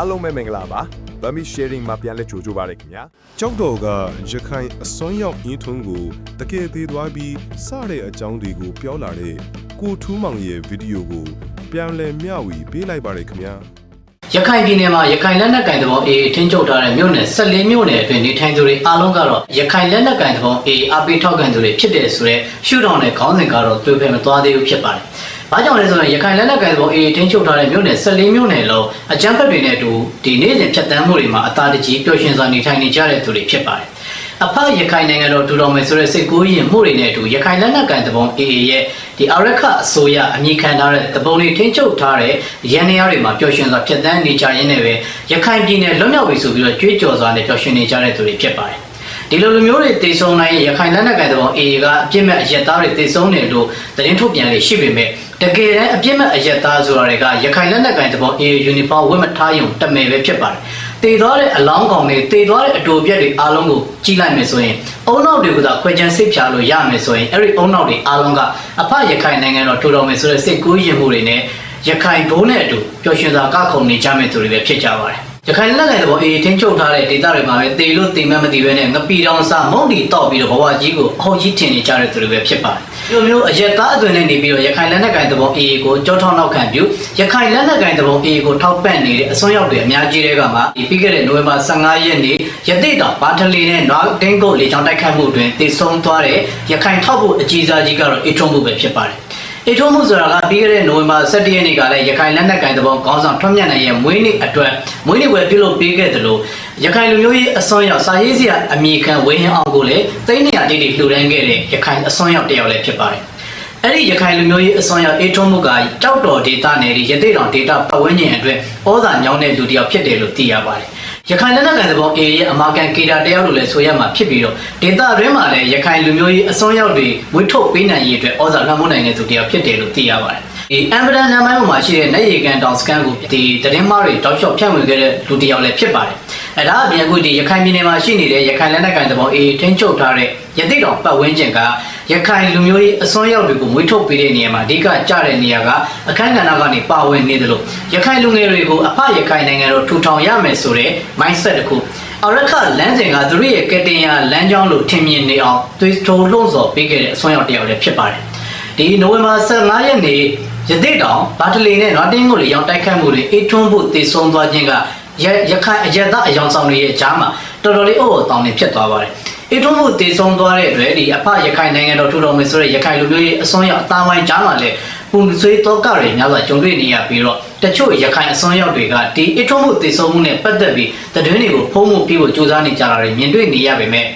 အားလုံးပဲမင်္ဂလာပါဗမီ sharing မှာပြန်လဲကြိုကြပါရခင်ဗျာကျောက်တော်ကရခိုင်အစွမ်းရောက်အင်းထွန်းကိုတကယ်သေးသွားပြီးစတဲ့အကြောင်းတွေကိုပြောလာတဲ့ကိုထူးမောင်ရဲ့ဗီဒီယိုကိုပြန်လည်မျှဝေပေးလိုက်ပါရခင်ဗျာရခိုင်ပြည်နယ်မှာရခိုင်လက်နက်ကင်သဘော AA ထင်းချုပ်ထားတဲ့မြို့နယ်14မြို့နယ်အတွင်းနေထိုင်သူတွေအားလုံးကတော့ရခိုင်လက်နက်ကင်သဘော AA အပိထောက်ခံသူတွေဖြစ်တယ်ဆိုတော့ရှုထောင့်နဲ့ခေါင်းစဉ်ကတော့တွေ့ဖယ်မသွားသေးဘူးဖြစ်ပါတယ်။ ဘာကြောင့်လဲဆိုရင်ရခိုင်လက်နက်ကင်သဘော AA ထင်းချုပ်ထားတဲ့မြို့နယ်14မြို့နယ်လုံးအကြမ်းဖက်တွေနဲ့အတူဒီနေ့စဉ်ဖြတ်တန်းမှုတွေမှာအသာတကြီးပျော်ရွှင်စွာနေထိုင်နေကြတဲ့သူတွေဖြစ်ပါတယ်။အဖရခိုင်နိုင်ငံတော်ထူထောင်မယ်ဆိုတဲ့စိတ်ကူးရင်မှုတွေနဲ့အတူရခိုင်လက်နက်ကန်တပုံ AA ရဲ့ဒီအရက်ခအစိုးရအမိခံထားတဲ့တပုံတွေထင်းချုပ်ထားတဲ့ရန်နေရတွေမှာပျော်ရွှင်စွာဖြတ်တန်းနေကြရင်းနဲ့ပဲရခိုင်ပြည်နယ်လွတ်မြောက်ပြီဆိုပြီးတော့ကြွေးကြော်စွာနဲ့ပျော်ရွှင်နေကြတဲ့သူတွေဖြစ်ပါတယ်ဒီလိုလူမျိုးတွေတေဆုံနိုင်ရင်ရခိုင်လက်နက်ကန်တပုံ AA ကအပြစ်မဲ့အရက်သားတွေတေဆုံနေလို့သတင်းထုတ်ပြန်လေရှိပေမဲ့ တကယ်တမ်းအပြစ်မဲ့အရက်သားဆိုတာတွေကရခိုင်လက်နက်ကန်တပုံ AA ယူနီဖောင်းဝတ်မထားရုံတမယ်ပဲဖြစ်ပါတယ်တည်သွားတဲ့အလောင်းကောင်တွေတည်သွားတဲ့အတူပြက်တွေအားလုံးကိုကြီးလိုက်မယ်ဆိုရင်အုံနောက်တွေကသာခွဲချမ်းစိတ်ဖြာလို့ရမယ်ဆိုရင်အဲ့ဒီအုံနောက်တွေအားလုံးကအဖရခိုင်နိုင်ငံတော်ထူထောင်မယ်ဆိုတဲ့စိတ်ကူးရင်မှုတွေနဲ့ရခိုင်ဘုံနဲ့အတူပျော်ရွှင်စွာကခုန်နေကြမယ်သူတွေပဲဖြစ်ကြပါတယ်ရခိုင်လက်နယ်တော့အေးတင်းချုပ်ထားတဲ့ဒေသတွေမှာပဲတေလို့တေမတ်မသိပဲနဲ့ငပီတောင်စာမုံတီတောက်ပြီးတော့ဘဝကြီးကိုအဟောကြီးထင်နေကြတဲ့သူတွေပဲဖြစ်ပါတယ်။ဒီ လိုမျိုးအရက်သားအသွင်နဲ့နေပြီးတော့ရခိုင်လက်နက်ကိုင်သဘောအေးကိုကြောထောက်နောက်ခံပြုရခိုင်လက်နက်ကိုင်သဘောအေးကိုထောက်ပံ့နေတဲ့အစွန်းရောက်တွေအများကြီးတွေကမှဒီပြီးခဲ့တဲ့နိုဝင်ဘာ15ရက်နေ့ရတိတောင်ဘာထလီနဲ့နွားတင်းကုတ်လေချောင်းတိုက်ခတ်မှုတွင်တည်ဆုံသွားတဲ့ရခိုင်ထောက်ဖို့အကြီးစားကြီးကတော့အေထုံးမှုပဲဖြစ်ပါတယ်။အေထုံးမှုဆိုတာကပြီးခဲ့တဲ့နိုဝင်ဘာ17ရက်နေ့ကလည်းရခိုင်လက်နက်ကိုင်တဘောခေါင်းဆောင်ထွန်းမြတ်နိုင်ရဲ့မွေးနေ့အတွက်မွေးနေ့ဝယ်ပြုလုပ်ပေးခဲ့တယ်လို့ ရခိုင်လူမျိုးရေးအစွန်းရောက်စာရေးဆရာအမိခံဝင်းဟင်းအောင်ကိုလည်းသိန်းနေရတိတိလှူဒန်းခဲ့တဲ့ရခိုင်အစွန်းရောက်တယောက်လည်းဖြစ်ပါတယ်။အဲ့ဒီရခိုင်လူမျိုးရေးအစွန်းရောက်အေထုံးမှုကကြောက်တော်ဒေတာနယ်ဒီရသေးတော်ဒေတာပတ်ဝန်းကျင်အတွက်ဩဇာညောင်းတဲ့လူတယောက်ဖြစ်တယ်လို့သိရပါတယ်။ရခိုင်လက်နက်ကန်သဘော A ရဲ့အမာကန်ကေတာတယောက်လို့လည်းဆိုရမှာဖြစ်ပြီးတော့ဒေတာတွင်းမှာလည်းရခိုင်လူမျိုးရေးအစွန်းရောက်တွေဝှထုတ်ပေးနိုင်ရေးအတွက်ဩဇာလွှမ်းမိုးနိုင်တဲ့သူတယောက်ဖြစ်တယ်လို့သိရပါတယ်။ဒီအမ်ဘဒန်နာမိုင်းပေါ်မှာရှိတဲ့နေရီကန်တောင်စကန်ကိုဒီသတင်းမားတွေတောက်လျှောက်ဖြန့်ဝေခဲ့တဲ့လူတယောက်လည်းဖြစ်ပါတယ်။ အဲဒါအပြင်အခုဒီရခိုင်ပြည်နယ်မှာရှိနေတဲ့ရခိုင်လက်နက်ကန်သဘော A ထင်းချုပ်ထားတဲ့ရတိတော်ပတ်ဝန်းကျင်ကရခိုင်လူမျိုးရေးအစွန်းရောက်တွေကိုမွေးထုတ်ပေးတဲ့နေရာမှာအဓိကကျတဲ့နေရာကအခန်းကဏ္ဍကနေပါဝင်နေတယ်လို့ရခိုင်လူငယ်တွေကိုအဖရခိုင်နိုင်ငံတော်ထူထောင်ရမယ်ဆိုတဲ့ mindset တစ်ခုအရခလမ်းစဉ်ကသူတို့ရဲ့ကတင်ရလမ်းကြောင်းလို့ထင်မြင်နေအောင်သွေးထိုးလှုံ့ဆော်ပေးခဲ့တဲ့အစွန်းရောက်တယောက်လည်းဖြစ်ပါတယ်ဒီနိုဝင်ဘာ15ရက်နေ့ရသေးတောင်ဘာတလီနဲ့နွားတင်းကိုလေရောင်တိုက်ခတ်မှုတွေအေးထွန်းဖို့တည်ဆုံသွားခြင်းက ရရခိုင်အရက်သားအယောင်ဆောင်တွေရဲ့ကြားမှာတော်တော်လေးအုပ်အုပ်တောင်းနေဖြစ်သွားပါတယ်အေးထွန်းဖို့တည်ဆုံသွားတဲ့အတွက်ဒီအဖရခိုင်နိုင်ငံတော်ထူထောင်မယ်ဆိုတဲ့ရခိုင်လူမျိုးရေးအစွန်းရောက်အသားဝိုင်းကြားမှာလည်းပုံဆွေးတော့ကတွေများစွာကြုံတွေ့နေရပြီးတော့တချို့ရခိုင်အစွန်းရောက်တွေကဒီအေးထွန်းဖို့တည်ဆုံမှုနဲ့ပတ်သက်ပြီးတတွင်းတွေကိုဖုံးမှုပြီးဖို့ကြိုးစားနေကြတာတွေမြင်တွေ့နေရပေမဲ့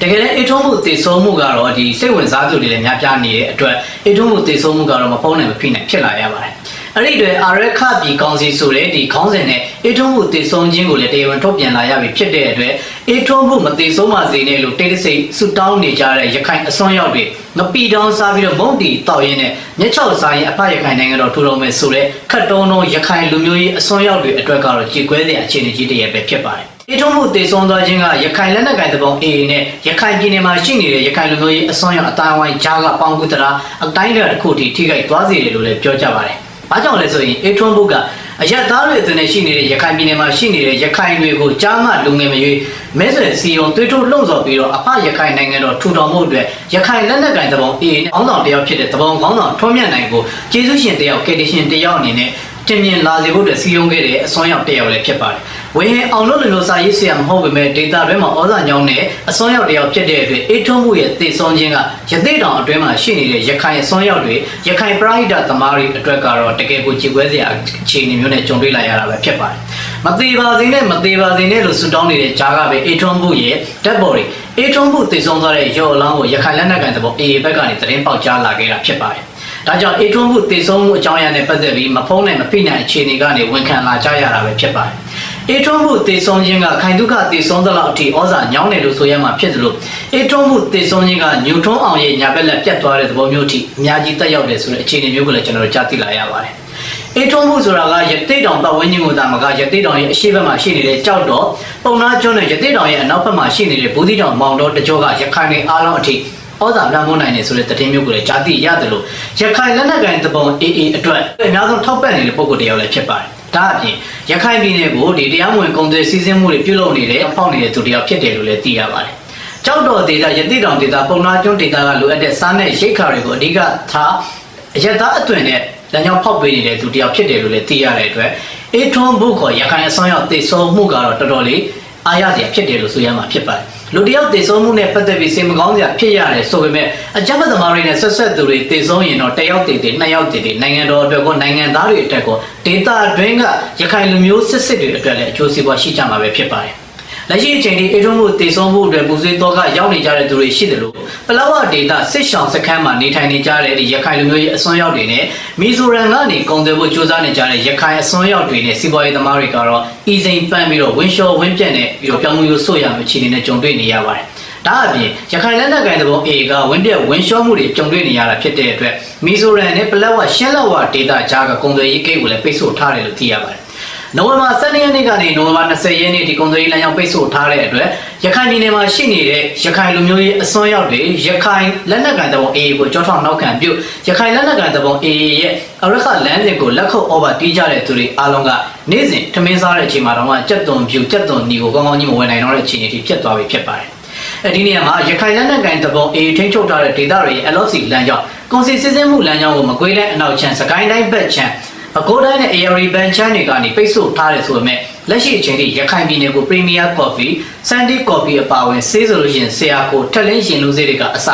တကယ်လည်းအေထုံးမှုတည်ဆုံးမှုကတော့ဒီစိတ်ဝင်စားသူတွေလည်းများပြားနေတဲ့အတွက်အေထုံးမှုတည်ဆုံးမှုကတော့မဖုံးနိုင်မဖိနိုင်ဖြစ်လာရပါတယ်။ အဲ့ဒီတွေအာရခပြည်ကောင်စီဆိုတဲ့ဒီခေါင်းစဉ်နဲ့အေထုံးမှုတည်ဆုံးခြင်းကိုလည်းတရားဝင်ထုတ်ပြန်လာရပြီဖြစ်တဲ့အတွက်အေထုံးမှုမတည်ဆုံးပါစေနဲ့လို့တိတ်တဆိတ်ဆူတောင်းနေကြတဲ့ရခိုင်အစွန်းရောက်တွေမပီတောင်းစားပြီးတော့မုံတီတောက်ရင်းနဲ့မျက်ချောက်စားရင်အဖရခိုင်နိုင်ငံတော်ထူထောင်မယ်ဆိုတဲ့ခတ်တုံးတုံးရခိုင်လူမျိုးရေးအစွန်းရောက်တွေအတွက်ကတော့ကြေကွဲတဲ့အခြေအနေကြီးတည်းပဲဖြစ်ပါတယ်။အေထုံးမှုတည်ဆုံးသွားခြင်းကရခိုင်လက်နက်ကိုင်တပုံ AA နဲ့ရခိုင်ပြည်နယ်မှာရှိနေတဲ့ရခိုင်လူမျိုးရေးအစွန်းရောက်အတိုင်းဝိုင်းကြားကပေါင်းကူတရာအတိုင်းအတာတစ်ခုထိထိခိုက်သွားစေတယ်လို့လည်းပြောကြပါတယ်။ ဘာကြောင့်လဲဆိုရင်အေထုံးဘုကအရက်သားတွေအသွင်နဲ့ရှိနေတဲ့ရခိုင်ပြည်နယ်မှာရှိနေတဲ့ရခိုင်တွေကိုကြားမှလူငယ်မရွေးမဲဆွယ်စီယုံတွေးထိုးလှုံ့ဆော်ပြီးတော့အဖရခိုင်နိုင်ငံတော်ထူထောင်မှုအတွက်ရခိုင်လက်နက်ကိုင်တပုံ AA နဲ့အောင်းဆောင်တယောက်ဖြစ်တဲ့တပုံခေါင်းဆောင်ထွန်းမြတ်နိုင်ကိုကျေးဇူးရှင်တယောက်ကေတီရှင်တယောက်အနေနဲ့တင်မြင်လာစေဖို့အတွက်စီယုံခဲ့တဲ့အစွမ်းရောက်တယောက်လည်းဖြစ်ပါတယ်။ ဝင်းဟင်အောင်လို့လူမျိုးစာရေးဆရာမဟုတ်ပေမဲ့ဒေတာတွဲမှာဩဇာညောင်းတဲ့အစွမ်းရောက်တယောက်ဖြစ်တဲ့အတွက်အေးထွန်းမှုရဲ့တည်ဆုံးခြင်းကရသေးတောင်အတွင်းမှာရှိနေတဲ့ရခိုင်အစွမ်းရောက်တွေရခိုင်ပရိဒတ်သမားတွေအတွက်ကတော့တကယ်ကိုကြည်ပွဲစရာအခြေအနေမျိုးနဲ့ကြုံတွေ့လာရတာပဲဖြစ်ပါတယ်။မသေးပါစေနဲ့မသေးပါစေနဲ့လို့ဆုတောင်းနေတဲ့ဂျာကပဲအေးထွန်းမှုရဲ့ဓာတ်ပေါ်တွေအေးထွန်းမှုတည်ဆုံးသွားတဲ့ရော်အလောင်းကိုရခိုင်လက်နက်ကန်သဘောအေးဘက်ကနေသတင်းပေါက်ကြားလာခဲ့တာဖြစ်ပါတယ်။ဒါကြောင့်အေထွန်းမှုတည်ဆုံးမှုအကြောင်းအရာနဲ့ပတ်သက်ပြီးမဖုံးနိုင်မဖိနိုင်အခြေအနေကနေဝန်ခံလာကြရတာပဲဖြစ်ပါတယ်။ အေထွန်းမှုတည်ဆုံးခြင်းကခိုင်ဒုက္ခတည်ဆုံးသလောက်အထိဩဇာညောင်းတယ်လို့ဆိုရမှာဖြစ်သလိုအေထွန်းမှုတည်ဆုံးခြင်းကညူထွန်းအောင်ရဲ့ညာဘက်လက်ပြတ်သွားတဲ့သဘောမျိုးအထိအများကြီးတက်ရောက်တယ်ဆိုတဲ့အခြေအနေမျိုးကိုလည်းကျွန်တော်တို့ကြားသိလာရပါတယ်။အေထုံးမှုဆိုတာကရတိတ်တောင်ပတ်ဝန်းကျင်ကိုသာမကရတိတ်တောင်ရဲ့အရှိဘက်မှာရှိနေတဲ့ကြောက်တော်ပုံနာကျွန်းနဲ့ရတိတ်တောင်ရဲ့အနောက်ဘက်မှာရှိနေတဲ့ဘူးသီးတောင်မောင်တော်တကြောကရခိုင်နေအားလုံးအထိဩဇာလွှမ်းမိုးနိုင်တယ်ဆိုတဲ့သတင်းမျိုးကိုလည်းကြားသိရတယ်လို့ရခိုင်လက်နက်ကိုင်တပုံ AA အတွက်အများဆုံးထောက်ပံ့နေတဲ့ပုံကိုယ်တယောက်လည်းဖြစ်ပါတယ် ဒါအပြင်ရခိုင်ပြည်နယ်ကိုဒီတရားမဝင်ကုန်သွယ်စီးဆင်းမှုတွေပြုလုပ်နေတဲ့ဖောက်နေတဲ့သူတယောက်ဖြစ်တယ်လို့လည်းသိရပါတယ်။ကြောက်တော်ဒေသရတိတောင်ဒေသပုံနာကျွန်းဒေသကလိုအပ်တဲ့စားနဲ့ရိတ်ခါတွေကိုအဓိကထားအရက်သားအသွင်နဲ့လမ်းကြောင်းဖောက်ပေးနေတဲ့သူတယောက်ဖြစ်တယ်လို့လည်းသိရတဲ့အတွက်အေထွန်းဘုခေါ်ရခိုင်အစွမ်းရောက်တည်ဆုံမှုကတော့တော်တော်လေးအားရစရာဖြစ်တယ်လို့ဆိုရမှာဖြစ်ပါတယ်။ လူတယောက်တည်ဆုံမှုနဲ့ပတ်သက်ပြီးစိတ်မကောင်းစရာဖြစ်ရတယ်ဆိုပေမဲ့အကြမ်းဖက်သမားတွေနဲ့ဆက်ဆက်သူတွေတည်ဆုံရင်တော့တစ်ယောက်တည်တည်နှစ်ယောက်တည်တည်နိုင်ငံတော်အတွက်ကောနိုင်ငံသားတွေအတွက်ကောဒေတာအတွင်းကရခိုင်လူမျိုးစစ်စစ်တွေအတွက်လည်းအကျိုးစီးပွားရှိကြမှာပဲဖြစ်ပါတယ်။ လက်ရှိအချိန်ထိအေထုံးမှုတည်ဆုံမှုအတွက်ပူဆွေးတော့ကရောက်နေကြတဲ့သူတွေရှိတယ်လို့ပလောဝဒေတာစစ်ဆောင်စခန်းမှာနေထိုင်နေကြတဲ့ဒီရခိုင်လူမျိုးရေးအစွန်းရောက်တွေနဲ့မီဇိုရမ်ကနေကုန်သွယ်ဖို့ကြိုးစားနေကြတဲ့ရခိုင်အစွန်းရောက်တွေနဲ့စီးပွားရေးသမားတွေကတော့အီစိန်ပန်းပြီးတော့ဝင်းလျှော်ဝင်းပြက်နဲ့ပြီးတော့ပြောင်းမှုရိုးဆို့ရမယ့်အခြေအနေနဲ့ကြုံတွေ့နေရပါတယ်။ဒါအပြင်ရခိုင်လက်နက်ကိုင်သဘော A ကဝင်းပြက်ဝင်းလျှော်မှုတွေကြုံတွေ့နေရတာဖြစ်တဲ့အတွက်မီဇိုရမ်နဲ့ပလက်ဝရှင်းလက်ဝဒေတာကြားကကုန်သွယ်ရေးဂိတ်ကိုလည်းပိတ်ဆို့ထားတယ်လို့သိရပါတယ်။ နိုဝင်ဘာ12ရက်နေ့ကနေနိုဝင်ဘာ20ရက်နေ့ဒီကုန်သွယ်ရေးလမ်းကြောင်းပိတ်ဆို့ထားတဲ့အတွက်ရခိုင်ပြည်နယ်မှာရှိနေတဲ့ရခိုင်လူမျိုးရေးအစွန်းရောက်တွေရခိုင်လက်နက်ကိုင်သဘော AA ကိုကြောထောက်နောက်ခံပြုရခိုင်လက်နက်ကိုင်သဘော AA ရဲ့အရခလမ်းစဉ်ကိုလက်ခုပ် over တီးကြတဲ့သူတွေအားလုံးကနေ့စဉ်ထမင်းစားတဲ့အချိန်မှာတော့ကြက်သွန်ဖြူကြက်သွန်ညီကိုကောင်းကောင်းကြီးမဝင်နိုင်တော့တဲ့အခြေအနေထိဖြစ်သွားပြီဖြစ်ပါတယ်။အဲဒီနေရာမှာရခိုင်လက်နက်ကိုင်သဘော AA ထိန်းချုပ်ထားတဲ့ဒေသတွေရဲ့ LOC လမ်းကြောင်းကုန်စည်စစ်ဆေးမှုလမ်းကြောင်းကိုမကွေးတဲ့အနောက်ချမ်းစကိုင်းတိုင်းဘက်ချမ်း အကိုတိုင်းနဲ့ ARI ဘန်ချန်တွေကနေပိတ်ဆို့ထားတယ်ဆိုပေမဲ့လက်ရှိအချိန်ထိရခိုင်ပြည်နယ်ကို Premier Coffee, Sandy Coffee အပါအဝင်ဆေးဆိုလို့ရှိရင်ဆရာကိုထက်လင်းရှင်လူစေးတွေကအစ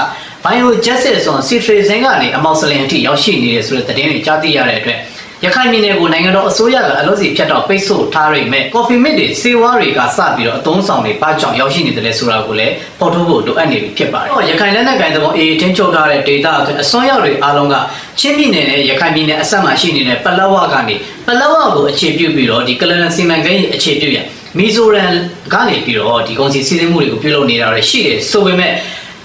Bio Justice ဆိုစီထရီဇင်ကနေအမောက်စလင်အထိရောက်ရှိနေတယ်ဆိုတဲ့သတင်းတွေကြားသိရတဲ့အတွက် ရခိုင်ပြည်နယ်ကိုနိုင်ငံတော်အစိုးရကအလို့စီဖြတ်တော့ပိတ်ဆို့ထားရမယ်။ Coffee Mate တွေစေဝါတွေကစပြီးတော့အသုံးဆောင်တွေပါကြောင်ရောက်ရှိနေတယ်လဲဆိုတာကိုလည်းပေါ်ထုတ်ဖို့လိုအပ်နေပြီဖြစ်ပါတယ်။ရခိုင်လက်နက်ကိုင်သဘောအေးတင်းချုပ်ထားတဲ့ data အတွက်အစွမ်းရောက်တွေအားလုံးကချင်းပြည်နယ်နဲ့ရခိုင်ပြည်နယ်အဆက်မှာရှိနေတဲ့ပလောဝကနေပလောဝကိုအခြေပြုပြီးတော့ဒီကလန်စီမံကိန်းအခြေပြုရမီဇိုရမ်ကနေပြီးတော့ဒီကုန်စည်စီးဆင်းမှုတွေကိုပြုလုပ်နေတာတွေရှိတယ်ဆိုပေမဲ့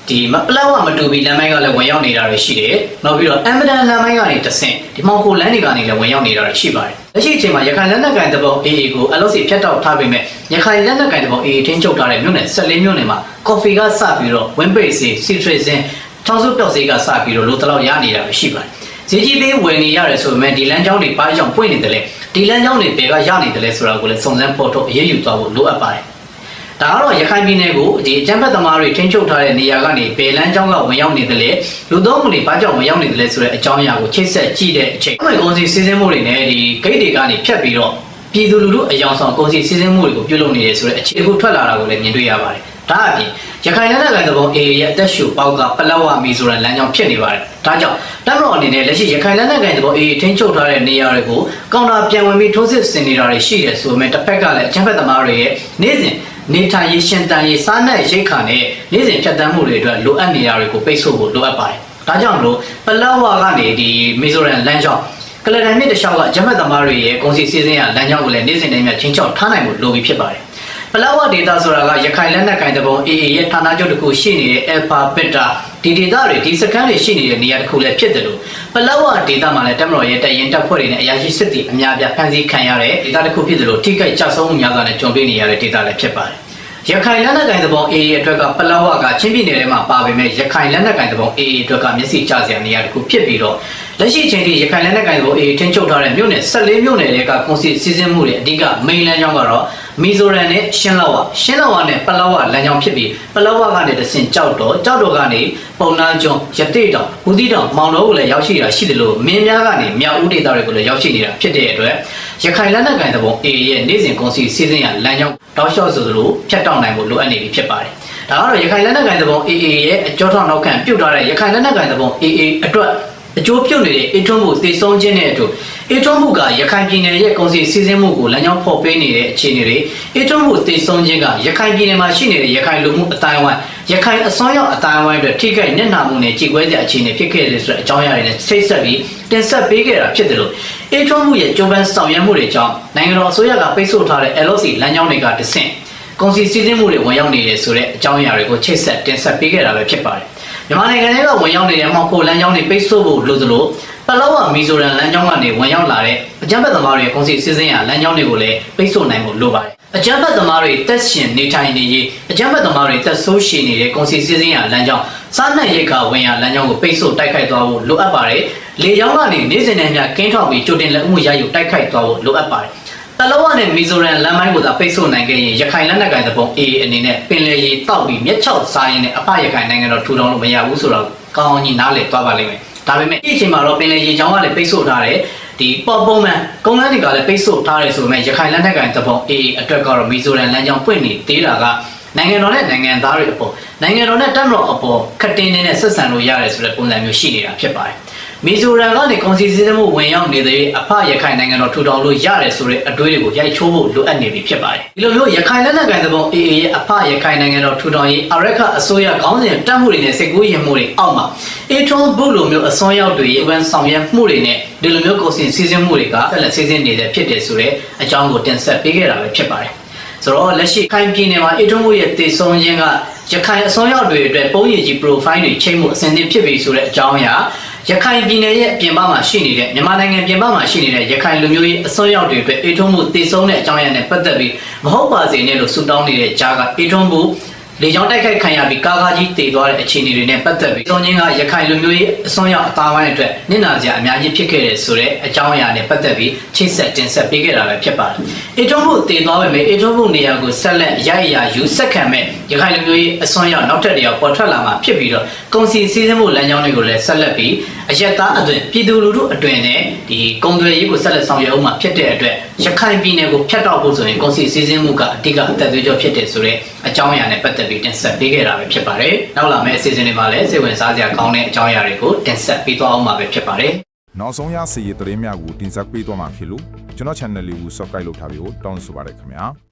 ဒီမပလောက်ဝမတူဘီလမ်းမိုင်းကလည်းဝင်ရောက်နေတာတွေရှိတယ်။နောက်ပြီးတော့အမ်ဘဒန်လမ်းမိုင်းကနေတဆင့်ဒီမောင်ကိုလမ်းတွေကနေလည်းဝင်ရောက်နေတာတွေရှိပါတယ်။လက်ရှိအချိန်မှာရခိုင်လက်နက်ကိုင်တဘော AA ကိုအလို့စီဖြတ်တောက်ထားပေမဲ့ရခိုင်လက်နက်ကိုင်တဘော AA ထင်းချုပ်ထားတဲ့မြို့နယ်14မြို့နယ်မှာကော်ဖီကစပြီးတော့ဝင်းပိတ်စီစီထရစ်စင်ချောင်းစုပျောက်စေးကစပြီးတော့လိုတလောက်ရနေတာတွေရှိပါတယ်။ဈေးကြီးပေးဝယ်နေရတယ်ဆိုပေမဲ့ဒီလမ်းကြောင်းတွေပါကြောင်ပွင့်နေတယ်လေဒီလမ်းကြောင်းတွေဘယ်ကရနေတယ်လဲဆိုတာကိုလည်းစုံစမ်းဖော်ထုတ်အရေးယူသွားဖို့လိုအပ်ပါတယ်။ ဒါကတော့ရခိုင်ပြည်နယ်ကိုဒီအကြမ်းဖက်သမားတွေထိန်းချုပ်ထားတဲ့နေရာကနေဘယ်လမ်းကြောင်းကဝင်ရောက်နေတယ်လဲလူသုံးမှုတွေဘာကြောင့်ဝင်ရောက်နေတယ်လဲဆိုတဲ့အကြောင်းအရာကိုချိတ်ဆက်ကြည့်တဲ့အချိန်အမေကုန်စီစီစဉ်မှုတွေနဲ့ဒီဂိတ်တွေကနေဖြတ်ပြီးတော့ပြည်သူလူထုအယောင်ဆောင်ကုန်စီစီစဉ်မှုတွေကိုပြုလုပ်နေတယ်ဆိုတဲ့အခြေအခုထွက်လာတာကိုလည်းမြင်တွေ့ရပါတယ်။ဒါအပြင်ရခိုင်လက်နက်ကိုင်သဘော AA ရဲ့အသက်ရှူပေါက်ကပလက်ဝမီဆိုတဲ့လမ်းကြောင်းဖြစ်နေပါတယ်။ဒါကြောင့်တပ်မတော်အနေနဲ့လက်ရှိရခိုင်လက်နက်ကိုင်သဘော AA ထိန်းချုပ်ထားတဲ့နေရာတွေကိုကောင်တာပြန်ဝင်ပြီးထိုးစစ်ဆင်နေတာတွေရှိတယ်ဆိုပေမဲ့တစ်ဖက်ကလည်းအကြမ်းဖက်သမားတွေရဲ့နေ့စဉ် နေထိုင်ရေးရှင်တန်ရေးစားနပ်ရိတ်ခါနဲ့နေ့စဉ်ဖြတ်တန်းမှုတွေအတွက်လိုအပ်နေတာတွေကိုပိတ်ဆို့ဖို့လိုအပ်ပါတယ်။ဒါကြောင့်မလို့ပလောဝါကနေဒီမီဇိုရမ်လမ်းကြောင်းကလဒန်မြစ်တလျှောက်ကဂျမတ်သမားတွေရဲ့ကုန်စည်စီးဆင်းရလမ်းကြောင်းကိုလည်းနေ့စဉ်နဲ့မြချင်းချောက်ထားနိုင်ဖို့လိုပြီးဖြစ်ပါတယ်။ပလောဝဒေတာဆိုတာကရခိုင်လက်နက်ကိုင်တပုံ AA ရဲ့ဌာနချုပ်တစ်ခုရှိနေတဲ့ Alpha Beta ဒီဒေတာတွေဒီစကန်တွေရှိနေတဲ့နေရာတစ်ခုလည်းဖြစ်တယ်လို့ပလောဝဒေတာမှာလည်းတက်မတော်ရဲ့တရင်တပ်ဖွဲ့တွေနဲ့အရာရှိစစ်တီအများပြဖမ်းဆီးခံရတဲ့ဒေတာတစ်ခုဖြစ်တယ်လို့ထိခိုက်ကြဆုံးမှုများစွာနဲ့ကြုံတွေ့နေရတဲ့ဒေတာလည်းဖြစ်ပါတယ်။ရခိုင်လက်နက်ကိုင်သဘော AA အတွက်ကပလောဝကချင်းပြည်နယ်ထဲမှာပါပေမဲ့ရခိုင်လက်နက်ကိုင်သဘော AA အတွက်ကမျက်စိကျစရာနေရာတစ်ခုဖြစ်ပြီးတော့ လက်ရှိအချိန်ထိရခိုင်လက်နက်ကိုင်သဘော AA ထင်းချုပ်ထားတဲ့မြို့နယ်14မြို့နယ်တွေကကွန်စီစီစဉ်မှုတွေအဓိကမိန်လမ်းကြောင်းကတော့မီဇိုရမ်နဲ့ရှင်းလောက်ဝရှင်းလောက်ဝနဲ့ပလောဝလမ်းကြောင်းဖြစ်ပြီးပလောဝကနေတဆင့်ကြောက်တော့ကြောက်တော့ကနေပုံနာကျွန်းရတိတောင်ဦးတီတောင်မောင်တော်ကိုလည်းရောက်ရှိတာရှိတယ်လို့မင်းများကနေမြောက်ဦးဒေသတွေကိုလည်းရောက်ရှိနေတာဖြစ်တဲ့အတွက်ရခိုင်လက်နက်ကိုင်သဘော AA ရဲ့နေ့စဉ်ကွန်စီစီစဉ်ရလမ်းကြောင်းတောက်လျှောက်ဆိုသလိုဖြတ်တောက်နိုင်ဖို့လိုအပ်နေပြီဖြစ်ပါတယ်ဒါကတော့ရခိုင်လက်နက်ကိုင်သဘော AA ရဲ့အကြောထောက်နောက်ခံပြုတ်ထားတဲ့ရခိုင်လက်နက်ကိုင်သဘော AA အတွက် အကျိုးပြုတ်နေတဲ့အေထွန်းမှုတည်ဆုံးခြင်းနဲ့အတူအေထွန်းမှုကရခိုင်ပြည်နယ်ရဲ့ကုန်စည်စီးဆင်းမှုကိုလမ်းကြောင်းဖော်ပေးနေတဲ့အခြေအနေတွေအေထွန်းမှုတည်ဆုံးခြင်းကရခိုင်ပြည်နယ်မှာရှိနေတဲ့ရခိုင်လူမှုအတိုင်းအဝိုင်းရခိုင်အစွမ်းရောက်အတိုင်းအဝိုင်းအတွက်ထိခိုက်နစ်နာမှုနဲ့ကြေကွဲစရာအခြေအနေဖြစ်ခဲ့တယ်ဆိုတဲ့အကြောင်းအရာတွေနဲ့ဆိတ်ဆက်ပြီးတင်ဆက်ပေးခဲ့တာဖြစ်တယ်လို့အေထွန်းမှုရဲ့ကြိုးပမ်းဆောင်ရွက်မှုတွေကြောင့်နိုင်ငံတော်အစိုးရကပိတ်ဆို့ထားတဲ့ LOC လမ်းကြောင်းတွေကတဆင့်ကုန်စည်စီးဆင်းမှုတွေဝင်ရောက်နေတယ်ဆိုတဲ့အကြောင်းအရာတွေကိုချိတ်ဆက်တင်ဆက်ပေးခဲ့တာပဲဖြစ်ပါတယ် မြန်မာနိုင်ငံထဲကဝင်ရောက်နေတဲ့မောက်ဖို့လမ်းကြောင်းတွေပိတ်ဆို့ဖို့လို့သလိုပလောဝမီဇိုရန်လမ်းကြောင်းကနေဝင်ရောက်လာတဲ့အကြမ်းဖက်သမားတွေရဲ့ကုန်စည်စီးဆင်းရာလမ်းကြောင်းတွေကိုလည်းပိတ်ဆို့နိုင်ဖို့လိုပါတယ်အကြမ်းဖက်သမားတွေတက်ရှင်နေထိုင်နေရေးအကြမ်းဖက်သမားတွေတက်ဆိုးရှင်နေတဲ့ကုန်စည်စီးဆင်းရာလမ်းကြောင်းစားနပ်ရိက္ခာဝင်ရာလမ်းကြောင်းကိုပိတ်ဆို့တိုက်ခိုက်သွားဖို့လိုအပ်ပါတယ်လေကြောင်းကနေနေ့စဉ်နဲ့မျှကင်းထောက်ပြီးကြိုတင်လက်ဦးမှုရယူတိုက်ခိုက်သွားဖို့လိုအပ်ပါတယ် တလောဝနဲ့မီဇိုရမ်လမ်းမိုင်းကိုသာပိတ်ဆို့နိုင်ခဲ့ရင်ရခိုင်လက်နက်ကိုင်တပုံ AA အနေနဲ့ပင်လယ်ရေတောက်ပြီးမျက်ခြောက်စားရင်လည်းအဖရခိုင်နိုင်ငံတော်ထူထောင်လို့မရဘူးဆိုတော့ကောင်းအောင်ကြီးနားလည်သွားပါလိမ့်မယ်ဒါပေမဲ့ဒီအချိန်မှာတော့ပင်လယ်ရေချောင်းကလည်းပိတ်ဆို့ထားတယ်ဒီပေါ်ပုံမှန်ကုန်းလမ်းတွေကလည်းပိတ်ဆို့ထားတယ်ဆိုပေမဲ့ရခိုင်လက်နက်ကိုင်တပုံ AA အတွက်ကတော့မီဇိုရမ်လမ်းကြောင်းပွင့်နေသေးတာကနိုင်ငံတော်နဲ့နိုင်ငံသားတွေအပေါ်နိုင်ငံတော်နဲ့တပ်မတော်အပေါ်ခက်တင်းနေတဲ့ဆက်ဆံလို့ရတယ်ဆိုတဲ့ပုံစံမျိုးရှိနေတာဖြစ်ပါတယ် မီဇိုရမ်ကနေကွန်စီစီစမှုဝင်ရောက်နေတဲ့အဖရခိုင်နိုင်ငံတော်ထူထောင်လို့ရတယ်ဆိုတဲ့အတွေးတွေကိုရိုက်ချိုးဖို့လိုအပ်နေပြီဖြစ်ပါတယ်ဒီလိုမျိုးရခိုင်လက်နက်ကိုင်တပုံ AA ရဲ့အဖရခိုင်နိုင်ငံတော်ထူထောင်ရေးအရက်ခအစိုးရခေါင်းစဉ်တက်မှုတွေနဲ့စိတ်ကူးရင်မှုတွေအောက်မှာအေထွန်းဘုလိုမျိုးအစွန်းရောက်တွေရဲ့ဝန်ဆောင်ရွက်မှုတွေနဲ့ဒီလိုမျိုးကိုယ်စီစီစဉ်မှုတွေကဆက်လက်စီစဉ်နေတဲ့ဖြစ်တယ်ဆိုတဲ့အကြောင်းကိုတင်ဆက်ပေးခဲ့တာပဲဖြစ်ပါတယ်ဆိုတော့လက်ရှိခိုင်ပြည်နယ်မှာအေထွန်းမှုရဲ့တည်ဆုံခြင်းကရခိုင်အစွန်းရောက်တွေအတွက်ပုံရည်ကြီး profile တွေချိန်မှုအစဉ်သင့်ဖြစ်ပြီဆိုတဲ့အကြောင်းအရာ ရခိုင်ပြည်နယ်ရဲ့အပြင်ပမှာရှိနေတဲ့မြန်မာနိုင်ငံပြင်ပမှာရှိနေတဲ့ရခိုင်လူမျိုးရေးအစွန်းရောက်တွေအတွက်အေထွန်းမှုတည်ဆုံတဲ့အကြောင်းအရာနဲ့ပတ်သက်ပြီးမဟုတ်ပါစေနဲ့လို့ဆုတောင်းနေတဲ့ကြားကအေထွန်းမှုလေကြောင်းတိုက်ခိုက်ခံရပြီးကားကားကြီးတည်သွားတဲ့အခြေအနေတွေနဲ့ပတ်သက်ပြီးသုံးချင်းကရခိုင်လူမျိုးရေးအစွန်းရောက်အသားပိုင်းအတွက်နစ်နာစရာအများကြီးဖြစ်ခဲ့တယ်ဆိုတဲ့အကြောင်းအရာနဲ့ပတ်သက်ပြီးချိတ်ဆက်တင်ဆက်ပေးခဲ့တာပဲဖြစ်ပါတယ်။အေထွန်းမှုတည်သွားပေမဲ့အေထွန်းမှုနေရာကိုဆက်လက်ရိုက်ရာယူဆက်ခံမဲ့ရခိုင်လူမျိုးရေးအစွန်းရောက်နောက်ထပ်တယောက်ပေါ်ထွက်လာမှာဖြစ်ပြီးတော့ကုန်စီစည်းစိမ်မှုလမ်းကြောင်းတွေကိုလည်းဆက်လက်ပြီးအရက်သားအတွင်ပြည်သူလူထုအတွင်နဲ့ဒီကုန်သွယ်ရေးကိုဆက်လက်ဆောင်ရွက်အောင်မှာဖြစ်တဲ့အတွက်ရခိုင်ပြည်နယ်ကိုဖျက်တော့ဖို့ဆိုရင်ကုန်စီစည်းစိမ်မှုကအဓိကအသက်သွေးကြောဖြစ်တယ်ဆိုတဲ့အကြောင်းအရာနဲ့ပတ်သက်ပြီးတင်ဆက်ပေးခဲ့တာပဲဖြစ်ပါတယ်။နောက်လာမယ့်အစီအစဉ်တွေမှာလည်းစိတ်ဝင်စားစရာကောင်းတဲ့အကြောင်းအရာတွေကိုတင်ဆက်ပေးသွားအောင်မှာပဲဖြစ်ပါတယ်။နောက်ဆုံးရစီရသတင်းများကိုတင်ဆက်ပေးသွားမှာဖြစ်လို့ကျွန်တော် channel လေးကို subscribe လုပ်ထားပြီးတော့တောင်းဆိုပါရခင်ဗျာ